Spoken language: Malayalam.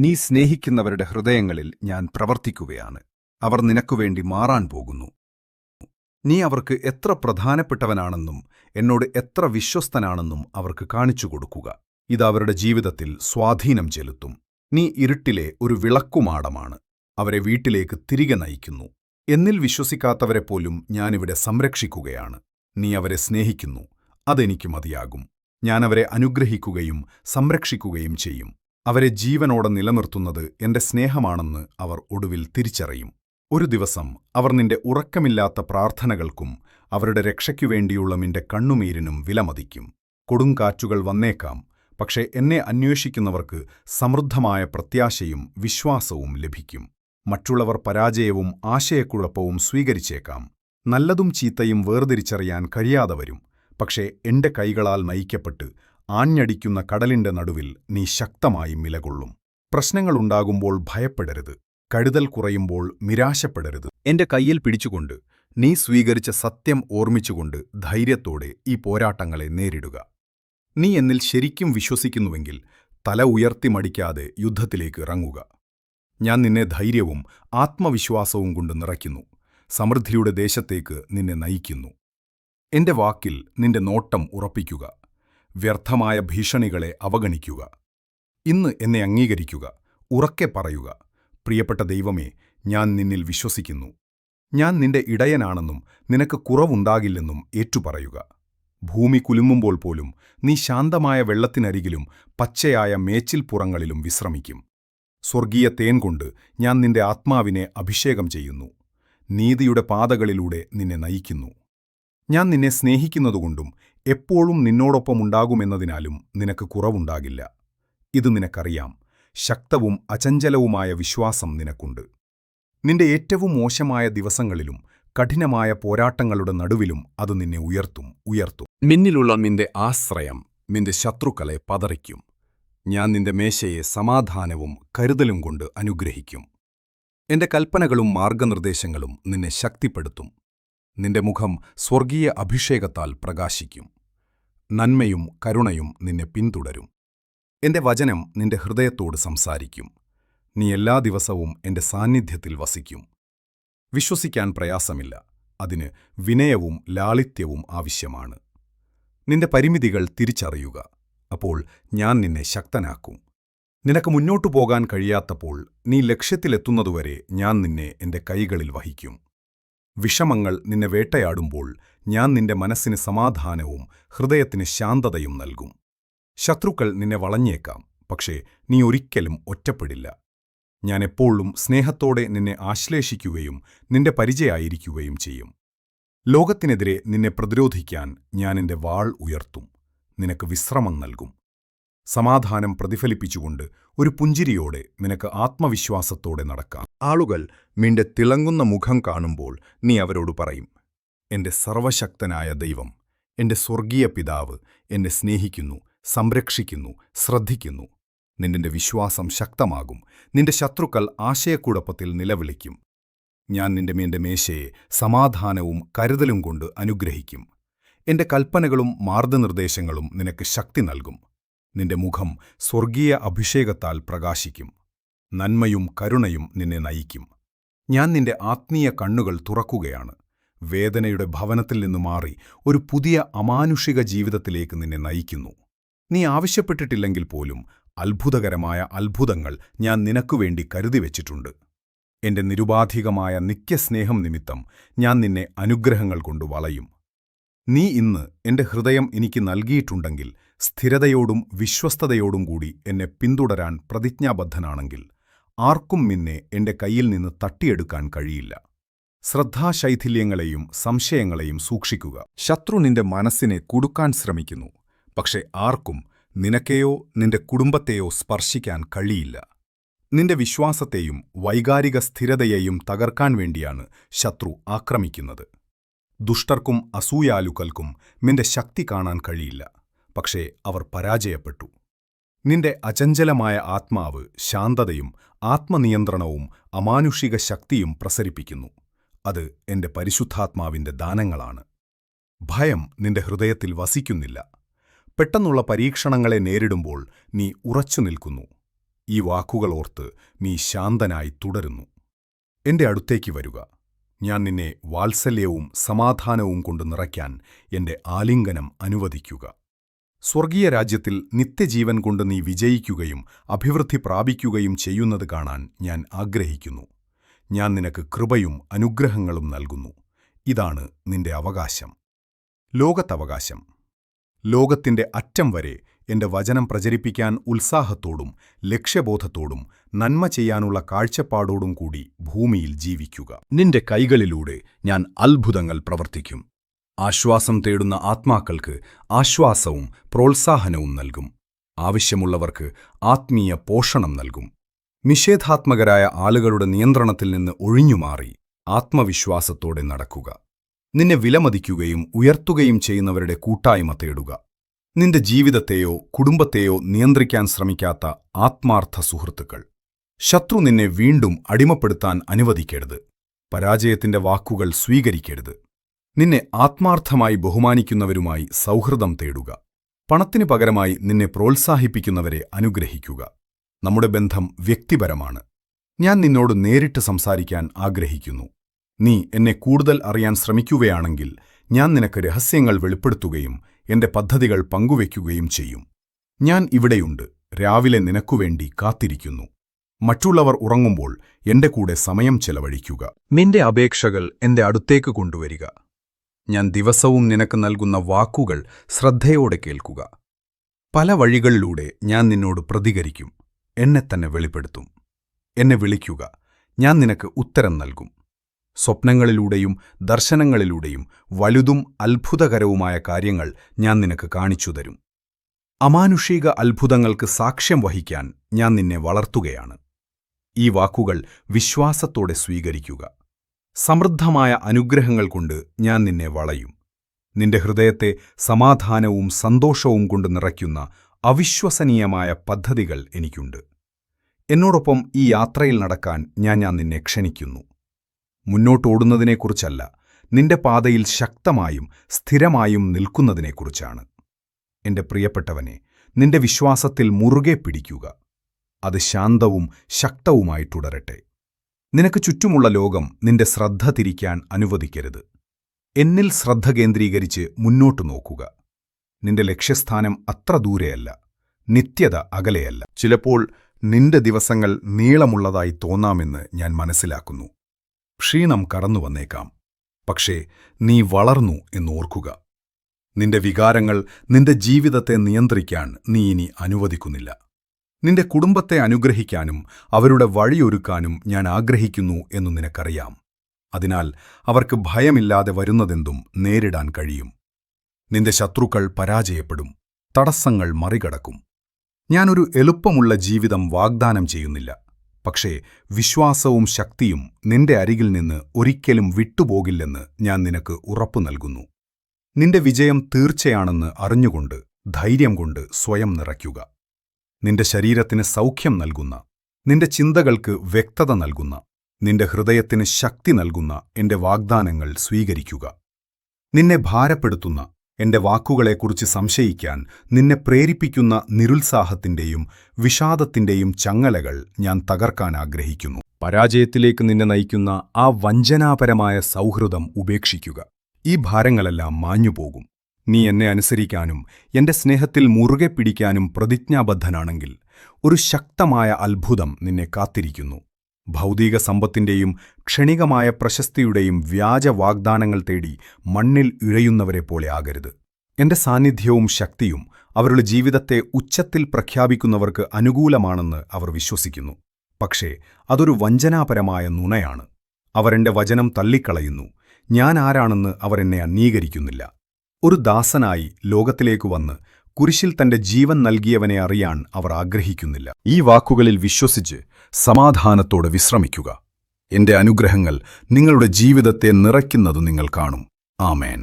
നീ സ്നേഹിക്കുന്നവരുടെ ഹൃദയങ്ങളിൽ ഞാൻ പ്രവർത്തിക്കുകയാണ്. അവർ നിനക്കുവേണ്ടി മാറാൻ പോകുന്നു. നീ അവർക്ക് എത്ര പ്രധാനപ്പെട്ടവനാണെന്നും എന്നോട് എത്ര വിശ്വസ്തനാണെന്നും അവർക്ക് കാണിച്ചു കൊടുക്കുക. ഇത് അവരുടെ ജീവിതത്തിൽ സ്വാധീനം ചെലുത്തും. നീ ഇരുട്ടിലെ ഒരു വിളക്കുമാടമാണ്. അവരെ വീട്ടിലേക്ക് തിരികെ നയിക്കുന്നു. എന്നിൽ വിശ്വസിക്കാത്തവരെ പോലും ഞാനിവിടെ സംരക്ഷിക്കുകയാണ്. നീ അവരെ സ്നേഹിക്കുന്നു. അതെനിക്ക് മതിയാകും. ഞാനവരെ അനുഗ്രഹിക്കുകയും സംരക്ഷിക്കുകയും ചെയ്യും. അവരെ ജീവനോടെ നിലനിർത്തുന്നത് എന്റെ സ്നേഹമാണെന്ന് അവർ ഒടുവിൽ തിരിച്ചറിയും. ഒരു ദിവസം അവർ നിന്റെ ഉറക്കമില്ലാത്ത പ്രാർത്ഥനകൾക്കും അവരുടെ രക്ഷയ്ക്കുവേണ്ടിയുള്ള നിന്റെ കണ്ണുനീരിനും വിലമതിക്കും. കൊടുങ്കാറ്റുകൾ വന്നേക്കാം പക്ഷേ എന്നെ അന്വേഷിക്കുന്നവർക്ക് സമൃദ്ധമായ പ്രത്യാശയും വിശ്വാസവും ലഭിക്കും. മറ്റുള്ളവർ പരാജയവും ആശയക്കുഴപ്പവും സ്വീകരിച്ചേക്കാം. നല്ലതും ചീത്തയും വേർതിരിച്ചറിയാൻ കഴിയാതെ വരും പക്ഷേ എന്റെ കൈകളാൽ നയിക്കപ്പെട്ട് ആഞ്ഞടിക്കുന്ന കടലിന്റെ നടുവിൽ നീ ശക്തമായി നിലകൊള്ളും പ്രശ്നങ്ങളുണ്ടാകുമ്പോൾ ഭയപ്പെടരുത്. കരുതൽ കുറയുമ്പോൾ നിരാശപ്പെടരുത്. എന്റെ കയ്യിൽ പിടിച്ചുകൊണ്ട് നീ സ്വീകരിച്ച സത്യം ഓർമ്മിച്ചുകൊണ്ട് ധൈര്യത്തോടെ ഈ പോരാട്ടങ്ങളെ നേരിടുക. നീ എന്നിൽ ശരിക്കും വിശ്വസിക്കുന്നുവെങ്കിൽ തല ഉയർത്തി മടിക്കാതെ യുദ്ധത്തിലേക്ക് ഇറങ്ങുക. ഞാൻ നിന്നെ ധൈര്യവും ആത്മവിശ്വാസവും കൊണ്ട് നിറയ്ക്കുന്നു. സമൃദ്ധിയുടെ ദേശത്തേക്ക് നിന്നെ നയിക്കുന്നു. എന്റെ വാക്കിൽ നിന്റെ നോട്ടം ഉറപ്പിക്കുക. വ്യർത്ഥമായ ഭീഷണികളെ അവഗണിക്കുക. ഇന്ന് എന്നെ അംഗീകരിക്കുക. ഉറക്കെ പറയുക. പ്രിയപ്പെട്ട ദൈവമേ ഞാൻ നിന്നിൽ വിശ്വസിക്കുന്നു. ഞാൻ നിന്റെ ഇടയനാണെന്നും നിനക്ക് കുറവുണ്ടാകില്ലെന്നും ഏറ്റുപറയുക. ഭൂമി കുലുങ്ങുമ്പോൾ പോലും നീ ശാന്തമായ വെള്ളത്തിനരികിലും പച്ചയായ മേച്ചിൽപ്പുറങ്ങളിലും വിശ്രമിക്കും. സ്വർഗീയ തേൻ കൊണ്ട് ഞാൻ നിന്റെ ആത്മാവിനെ അഭിഷേകം ചെയ്യുന്നു. നീതിയുടെ പാതകളിലൂടെ നിന്നെ നയിക്കുന്നു. ഞാൻ നിന്നെ സ്നേഹിക്കുന്നതുകൊണ്ടും എപ്പോഴും നിന്നോടൊപ്പമുണ്ടാകുമെന്നതിനാലും നിനക്ക് കുറവുണ്ടാകില്ല. ഇത് നിനക്കറിയാം. ശക്തവും അചഞ്ചലവുമായ വിശ്വാസം നിനക്കുണ്ട്. നിന്റെ ഏറ്റവും മോശമായ ദിവസങ്ങളിലും കഠിനമായ പോരാട്ടങ്ങളുടെ നടുവിലും അത് നിന്നെ ഉയർത്തും ഉയർത്തും. മിന്നിലുള്ള നിന്റെ ആശ്രയം നിന്റെ ശത്രുക്കളെ പതറിക്കും. ഞാൻ നിന്റെ മേശയെ സമാധാനവും കരുതലും കൊണ്ട് അനുഗ്രഹിക്കും. എന്റെ കൽപ്പനകളും മാർഗനിർദ്ദേശങ്ങളും നിന്നെ ശക്തിപ്പെടുത്തും. നിന്റെ മുഖം സ്വർഗീയ അഭിഷേകത്താൽ പ്രകാശിക്കും. നന്മയും കരുണയും നിന്നെ പിന്തുടരും. എന്റെ വചനം നിന്റെ ഹൃദയത്തോട് സംസാരിക്കും. നീ എല്ലാ ദിവസവും എന്റെ സാന്നിധ്യത്തിൽ വസിക്കും. വിശ്വസിക്കാൻ പ്രയാസമില്ല. അതിന് വിനയവും ലാളിത്യവും ആവശ്യമാണ്. നിന്റെ പരിമിതികൾ തിരിച്ചറിയുക. അപ്പോൾ ഞാൻ നിന്നെ ശക്തനാക്കും. നിനക്ക് മുന്നോട്ടു പോകാൻ കഴിയാത്തപ്പോൾ നീ ലക്ഷ്യത്തിലെത്തുന്നതുവരെ ഞാൻ നിന്നെ എന്റെ കൈകളിൽ വഹിക്കും. വിഷമങ്ങൾ നിന്നെ വേട്ടയാടുമ്പോൾ ഞാൻ നിന്റെ മനസ്സിന് സമാധാനവും ഹൃദയത്തിന് ശാന്തതയും നൽകും. ശത്രുക്കൾ നിന്നെ വളഞ്ഞേക്കാം പക്ഷേ നീ ഒരിക്കലും ഒറ്റപ്പെടില്ല. ഞാൻ എപ്പോഴും സ്നേഹത്തോടെ നിന്നെ ആശ്ലേഷിക്കുകയും നിന്റെ പരിചയായിരിക്കുകയും ചെയ്യും. ലോകത്തിനെതിരെ നിന്നെ പ്രതിരോധിക്കാൻ ഞാൻ എന്റെ വാൾ ഉയർത്തും നിനക്ക് വിശ്രമം നൽകും. സമാധാനം പ്രതിഫലിപ്പിച്ചുകൊണ്ട് ഒരു പുഞ്ചിരിയോടെ നിനക്ക് ആത്മവിശ്വാസത്തോടെ നടക്കാം. ആളുകൾ നിന്റെ തിളങ്ങുന്ന മുഖം കാണുമ്പോൾ നീ അവരോട് പറയും എന്റെ സർവശക്തനായ ദൈവം എന്റെ സ്വർഗീയ പിതാവ് എന്നെ സ്നേഹിക്കുന്നു സംരക്ഷിക്കുന്നു ശ്രദ്ധിക്കുന്നു. നിന്റെ വിശ്വാസം ശക്തമാകും. നിന്റെ ശത്രുക്കൾ ആശയക്കുഴപ്പത്തിൽ നിലവിളിക്കും. ഞാൻ നിന്റെ മീന്റെ മേശയെ സമാധാനവും കരുതലും കൊണ്ട് അനുഗ്രഹിക്കും. എന്റെ കൽപ്പനകളും മാർഗനിർദ്ദേശങ്ങളും നിനക്ക് ശക്തി നൽകും. നിന്റെ മുഖം സ്വർഗീയ അഭിഷേകത്താൽ പ്രകാശിക്കും. നന്മയും കരുണയും നിന്നെ നയിക്കും. ഞാൻ നിന്റെ ആത്മീയ കണ്ണുകൾ തുറക്കുകയാണ്. വേദനയുടെ ഭവനത്തിൽ നിന്ന് മാറി ഒരു പുതിയ അമാനുഷിക ജീവിതത്തിലേക്ക് നിന്നെ നയിക്കുന്നു. നീ ആവശ്യപ്പെട്ടിട്ടില്ലെങ്കിൽ പോലും അത്ഭുതകരമായ അത്ഭുതങ്ങൾ ഞാൻ നിനക്കുവേണ്ടി കരുതിവച്ചിട്ടുണ്ട് എന്റെ നിരുപാധികമായ നിത്യസ്നേഹം നിമിത്തം ഞാൻ നിന്നെ അനുഗ്രഹങ്ങൾ കൊണ്ട് വളയും. നീ ഇന്ന് എന്റെ ഹൃദയം എനിക്ക് നൽകിയിട്ടുണ്ടെങ്കിൽ സ്ഥിരതയോടും വിശ്വസ്തതയോടും കൂടി എന്നെ പിന്തുടരാൻ പ്രതിജ്ഞാബദ്ധനാണെങ്കിൽ ആർക്കും നിന്നെ എന്റെ കയ്യിൽ നിന്ന് തട്ടിയെടുക്കാൻ കഴിയില്ല. ശ്രദ്ധാശൈഥില്യങ്ങളെയും സംശയങ്ങളെയും സൂക്ഷിക്കുക. ശത്രു നിന്റെ മനസ്സിനെ കുടുക്കാൻ ശ്രമിക്കുന്നു. പക്ഷെ ആർക്കും നിനക്കെയോ നിന്റെ കുടുംബത്തെയോ സ്പർശിക്കാൻ കഴിയില്ല. നിന്റെ വിശ്വാസത്തെയും വൈകാരിക സ്ഥിരതയെയും തകർക്കാൻ വേണ്ടിയാണ് ശത്രു ആക്രമിക്കുന്നത്. ദുഷ്ടർക്കും അസൂയാലുക്കൾക്കും നിന്റെ ശക്തി കാണാൻ കഴിയില്ല. പക്ഷേ അവർ പരാജയപ്പെട്ടു. നിന്റെ അചഞ്ചലമായ ആത്മാവ് ശാന്തതയും ആത്മനിയന്ത്രണവും അമാനുഷിക ശക്തിയും പ്രസരിപ്പിക്കുന്നു. അത് എന്റെ പരിശുദ്ധാത്മാവിന്റെ ദാനങ്ങളാണ്. ഭയം നിന്റെ ഹൃദയത്തിൽ വസിക്കുന്നില്ല. പെട്ടെന്നുള്ള പരീക്ഷണങ്ങളെ നേരിടുമ്പോൾ നീ ഉറച്ചു നിൽക്കുന്നു. ഈ വാക്കുകൾ ഓർത്ത് നീ ശാന്തനായി തുടരുന്നു. എന്റെ അടുത്തേക്ക് വരിക. ഞാൻ നിന്നെ വാത്സല്യവും സമാധാനവും കൊണ്ട് നിറയ്ക്കാൻ എന്റെ ആലിംഗനം അനുവദിക്കുക. സ്വർഗീയ രാജ്യത്തിൽ നിത്യജീവൻ കൊണ്ട് നീ വിജയിക്കുകയും അഭിവൃദ്ധി പ്രാപിക്കുകയും ചെയ്യുന്നത് കാണാൻ ഞാൻ ആഗ്രഹിക്കുന്നു. ഞാൻ നിനക്ക് കൃപയും അനുഗ്രഹങ്ങളും നൽകുന്നു. ഇതാണ് നിന്റെ അവകാശം. ലോകത്തവകാശം. ലോകത്തിന്റെ അറ്റം വരെ എന്റെ വചനം പ്രചരിപ്പിക്കാൻ ഉത്സാഹത്തോടും ലക്ഷ്യബോധത്തോടും നന്മ ചെയ്യാനുള്ള കാഴ്ചപ്പാടോടും കൂടി ഭൂമിയിൽ ജീവിക്കുക. നിന്റെ കൈകളിലൂടെ ഞാൻ അത്ഭുതങ്ങൾ പ്രവർത്തിക്കും. ആശ്വാസം തേടുന്ന ആത്മാക്കൾക്ക് ആശ്വാസവും പ്രോത്സാഹനവും നൽകും. ആവശ്യമുള്ളവർക്ക് ആത്മീയ പോഷണം നൽകും. നിഷേധാത്മകരായ ആളുകളുടെ നിയന്ത്രണത്തിൽ നിന്ന് ഒഴിഞ്ഞുമാറി ആത്മവിശ്വാസത്തോടെ നടക്കുക. നിന്നെ വിലമതിക്കുകയും ഉയർത്തുകയും ചെയ്യുന്നവരുടെ കൂട്ടായ്മ തേടുക. നിന്റെ ജീവിതത്തെയോ കുടുംബത്തെയോ നിയന്ത്രിക്കാൻ ശ്രമിക്കാത്ത ആത്മാർത്ഥ സുഹൃത്തുക്കൾ. ശത്രു നിന്നെ വീണ്ടും അടിമപ്പെടുത്താൻ അനുവദിക്കരുത്. പരാജയത്തിന്റെ വാക്കുകൾ സ്വീകരിക്കരുത്. നിന്നെ ആത്മാർത്ഥമായി ബഹുമാനിക്കുന്നവരുമായി സൗഹൃദം തേടുക. പണത്തിനു പകരമായി നിന്നെ പ്രോത്സാഹിപ്പിക്കുന്നവരെ അനുഗ്രഹിക്കുക. നമ്മുടെ ബന്ധം വ്യക്തിപരമാണ്. ഞാൻ നിന്നോട് നേരിട്ട് സംസാരിക്കാൻ ആഗ്രഹിക്കുന്നു. നീ എന്നെ കൂടുതൽ അറിയാൻ ശ്രമിക്കുകയാണെങ്കിൽ ഞാൻ നിനക്ക് രഹസ്യങ്ങൾ വെളിപ്പെടുത്തുകയും എന്റെ പദ്ധതികൾ പങ്കുവയ്ക്കുകയും ചെയ്യും. ഞാൻ ഇവിടെയുണ്ട്. രാവിലെ നിനക്കുവേണ്ടി കാത്തിരിക്കുന്നു. മറ്റുള്ളവർ ഉറങ്ങുമ്പോൾ എന്റെ കൂടെ സമയം ചെലവഴിക്കുക. നിന്റെ അപേക്ഷകൾ എന്റെ അടുത്തേക്ക് കൊണ്ടുവരിക. ഞാൻ ദിവസവും നിനക്ക് നൽകുന്ന വാക്കുകൾ ശ്രദ്ധയോടെ കേൾക്കുക. പല വഴികളിലൂടെ ഞാൻ നിന്നോട് പ്രതികരിക്കും. എന്നെ തന്നെ വെളിപ്പെടുത്തും. എന്നെ വിളിക്കുക. ഞാൻ നിനക്ക് ഉത്തരം നൽകും. സ്വപ്നങ്ങളിലൂടെയും ദർശനങ്ങളിലൂടെയും വലുതും അത്ഭുതകരവുമായ കാര്യങ്ങൾ ഞാൻ നിനക്ക് കാണിച്ചു തരും. അമാനുഷിക അത്ഭുതങ്ങൾക്ക് സാക്ഷ്യം വഹിക്കാൻ ഞാൻ നിന്നെ വളർത്തുകയാണ്. ഈ വാക്കുകൾ വിശ്വാസത്തോടെ സ്വീകരിക്കുക. സമൃദ്ധമായ അനുഗ്രഹങ്ങൾ കൊണ്ട് ഞാൻ നിന്നെ വളയും. നിന്റെ ഹൃദയത്തെ സമാധാനവും സന്തോഷവും കൊണ്ട് നിറയ്ക്കുന്ന അവിശ്വസനീയമായ പദ്ധതികൾ എനിക്കുണ്ട്. എന്നോടൊപ്പം ഈ യാത്രയിൽ നടക്കാൻ ഞാൻ ഞാൻ നിന്നെ ക്ഷണിക്കുന്നു. മുന്നോട്ടോടുന്നതിനെക്കുറിച്ചല്ല നിന്റെ പാതയിൽ ശക്തമായും സ്ഥിരമായും നിൽക്കുന്നതിനെക്കുറിച്ചാണ്. എന്റെ പ്രിയപ്പെട്ടവനെ നിന്റെ വിശ്വാസത്തിൽ മുറുകെ പിടിക്കുക. അത് ശാന്തവും ശക്തവുമായി തുടരട്ടെ. നിനക്ക് ചുറ്റുമുള്ള ലോകം നിന്റെ ശ്രദ്ധ തിരിക്കാൻ അനുവദിക്കരുത്. എന്നിൽ ശ്രദ്ധ കേന്ദ്രീകരിച്ച് മുന്നോട്ടു നോക്കുക. നിന്റെ ലക്ഷ്യസ്ഥാനം അത്ര ദൂരെയല്ല നിത്യത അകലെയല്ല. ചിലപ്പോൾ നിന്റെ ദിവസങ്ങൾ നീളമുള്ളതായി തോന്നാമെന്ന് ഞാൻ മനസ്സിലാക്കുന്നു. ക്ഷീണം കടന്നു വന്നേക്കാം പക്ഷേ നീ വളർന്നു എന്നോർക്കുക. നിന്റെ വികാരങ്ങൾ നിന്റെ ജീവിതത്തെ നിയന്ത്രിക്കാൻ നീ ഇനി അനുവദിക്കുന്നില്ല. നിന്റെ കുടുംബത്തെ അനുഗ്രഹിക്കാനും അവരുടെ വഴിയൊരുക്കാനും ഞാൻ ആഗ്രഹിക്കുന്നു എന്നു നിനക്കറിയാം. അതിനാൽ അവർക്ക് ഭയമില്ലാതെ വരുന്നതെന്തും നേരിടാൻ കഴിയും. നിന്റെ ശത്രുക്കൾ പരാജയപ്പെടും. തടസ്സങ്ങൾ മറികടക്കും. ഞാനൊരു എളുപ്പമുള്ള ജീവിതം വാഗ്ദാനം ചെയ്യുന്നില്ല. പക്ഷേ വിശ്വാസവും ശക്തിയും നിന്റെ അരികിൽ നിന്ന് ഒരിക്കലും വിട്ടുപോകില്ലെന്ന് ഞാൻ നിനക്ക് ഉറപ്പു നൽകുന്നു. നിന്റെ വിജയം തീർച്ചയാണെന്ന് അറിഞ്ഞുകൊണ്ട് ധൈര്യം കൊണ്ട് സ്വയം നിറയ്ക്കുക. നിന്റെ ശരീരത്തിന് സൗഖ്യം നൽകുന്ന നിന്റെ ചിന്തകൾക്ക് വ്യക്തത നൽകുന്ന നിന്റെ ഹൃദയത്തിന് ശക്തി നൽകുന്ന എന്റെ വാഗ്ദാനങ്ങൾ സ്വീകരിക്കുക. നിന്നെ ഭാരപ്പെടുത്തുന്ന എന്റെ വാക്കുകളെക്കുറിച്ച് സംശയിക്കാൻ നിന്നെ പ്രേരിപ്പിക്കുന്ന നിരുത്സാഹത്തിന്റെയും വിഷാദത്തിന്റെയും ചങ്ങലകൾ ഞാൻ തകർക്കാൻ ആഗ്രഹിക്കുന്നു. പരാജയത്തിലേക്ക് നിന്നെ നയിക്കുന്ന ആ വഞ്ചനാപരമായ സൗഹൃദം ഉപേക്ഷിക്കുക. ഈ ഭാരങ്ങളെല്ലാം മാഞ്ഞുപോകും. നീ എന്നെ അനുസരിക്കാനും എന്റെ സ്നേഹത്തിൽ മുറുകെ പിടിക്കാനും പ്രതിജ്ഞാബദ്ധനാണെങ്കിൽ ഒരു ശക്തമായ അത്ഭുതം നിന്നെ കാത്തിരിക്കുന്നു. ഭൗതിക സമ്പത്തിന്റെയും ക്ഷണികമായ പ്രശസ്തിയുടെയും വ്യാജ വാഗ്ദാനങ്ങൾ തേടി മണ്ണിൽ ഇഴയുന്നവരെ പോലെ ആകരുത്. എന്റെ സാന്നിധ്യവും ശക്തിയും അവരുടെ ജീവിതത്തെ ഉച്ചത്തിൽ പ്രഖ്യാപിക്കുന്നവർക്ക് അനുകൂലമാണെന്ന് അവർ വിശ്വസിക്കുന്നു. പക്ഷേ അതൊരു വഞ്ചനാപരമായ നുണയാണ്. അവരെന്റെ വചനം തള്ളിക്കളയുന്നു. ഞാൻ ആരാണെന്ന് അവർ എന്നെ അംഗീകരിക്കുന്നില്ല. ഒരു ദാസനായി ലോകത്തിലേക്ക് വന്ന് കുരിശിൽ തന്റെ ജീവൻ നൽകിയവനെ അറിയാൻ അവർ ആഗ്രഹിക്കുന്നില്ല. ഈ വാക്കുകളിൽ വിശ്വസിച്ച് സമാധാനത്തോടെ വിശ്രമിക്കുക. എന്റെ അനുഗ്രഹങ്ങൾ നിങ്ങളുടെ ജീവിതത്തെ നിറയ്ക്കുന്നത് നിങ്ങൾ കാണും. ആമേൻ.